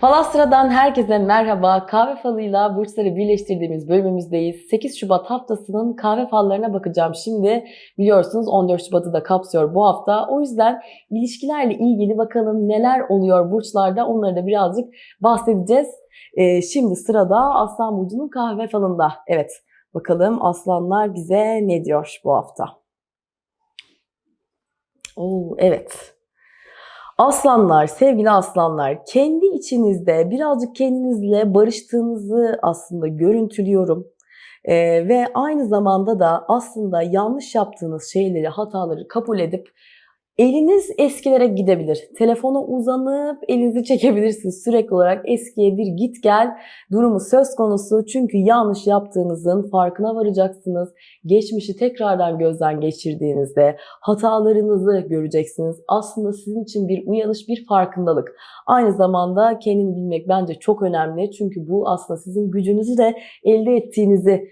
Falastra'dan herkese merhaba. Kahve falıyla burçları birleştirdiğimiz bölümümüzdeyiz. 8 Şubat haftasının kahve fallarına bakacağım şimdi. Biliyorsunuz 14 Şubat'ı da kapsıyor bu hafta. O yüzden ilişkilerle ilgili bakalım neler oluyor burçlarda onları da birazcık bahsedeceğiz. Ee, şimdi sırada Aslan Burcu'nun kahve falında. Evet bakalım aslanlar bize ne diyor bu hafta? Oo, evet. Aslanlar, sevgili aslanlar, kendi içinizde birazcık kendinizle barıştığınızı aslında görüntülüyorum. Ee, ve aynı zamanda da aslında yanlış yaptığınız şeyleri, hataları kabul edip eliniz eskilere gidebilir. Telefona uzanıp elinizi çekebilirsiniz. Sürekli olarak eskiye bir git gel durumu söz konusu. Çünkü yanlış yaptığınızın farkına varacaksınız. Geçmişi tekrardan gözden geçirdiğinizde hatalarınızı göreceksiniz. Aslında sizin için bir uyanış, bir farkındalık. Aynı zamanda kendini bilmek bence çok önemli. Çünkü bu aslında sizin gücünüzü de elde ettiğinizi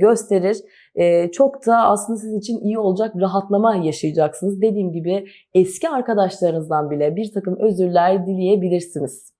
gösterir. E, çok da aslında sizin için iyi olacak rahatlama yaşayacaksınız. Dediğim gibi eski arkadaşlarınızdan bile bir takım özürler dileyebilirsiniz.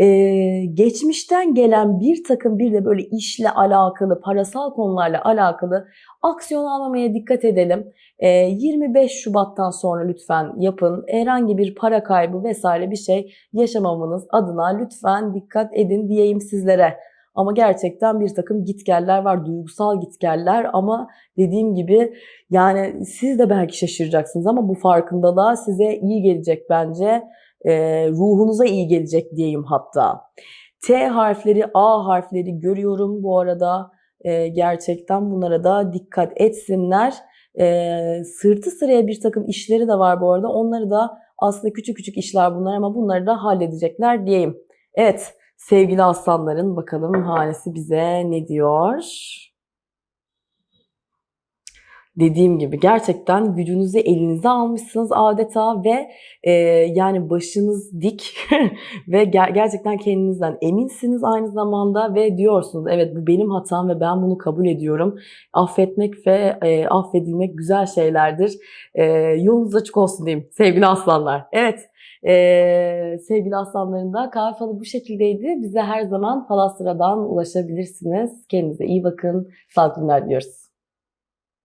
Ee, geçmişten gelen bir takım bir de böyle işle alakalı, parasal konularla alakalı aksiyon almamaya dikkat edelim. Ee, 25 Şubat'tan sonra lütfen yapın. Herhangi bir para kaybı vesaire bir şey yaşamamanız adına lütfen dikkat edin diyeyim sizlere. Ama gerçekten bir takım gitgeller var, duygusal gitgeller ama dediğim gibi yani siz de belki şaşıracaksınız ama bu farkındalığa size iyi gelecek bence. E, ruhunuza iyi gelecek diyeyim hatta. T harfleri, A harfleri görüyorum bu arada. E, gerçekten bunlara da dikkat etsinler. E, sırtı sıraya bir takım işleri de var bu arada. Onları da aslında küçük küçük işler bunlar ama bunları da halledecekler diyeyim. Evet sevgili aslanların bakalım hanesi bize ne diyor? Dediğim gibi gerçekten gücünüzü elinize almışsınız adeta ve e, yani başınız dik ve ger- gerçekten kendinizden eminsiniz aynı zamanda ve diyorsunuz evet bu benim hatam ve ben bunu kabul ediyorum. Affetmek ve e, affedilmek güzel şeylerdir. E, yolunuz açık olsun diyeyim sevgili aslanlar. Evet ee, sevgili aslanların da kahve falı bu şekildeydi. Bize her zaman Falastra'dan ulaşabilirsiniz. Kendinize iyi bakın. Sağlıklı günler diliyoruz.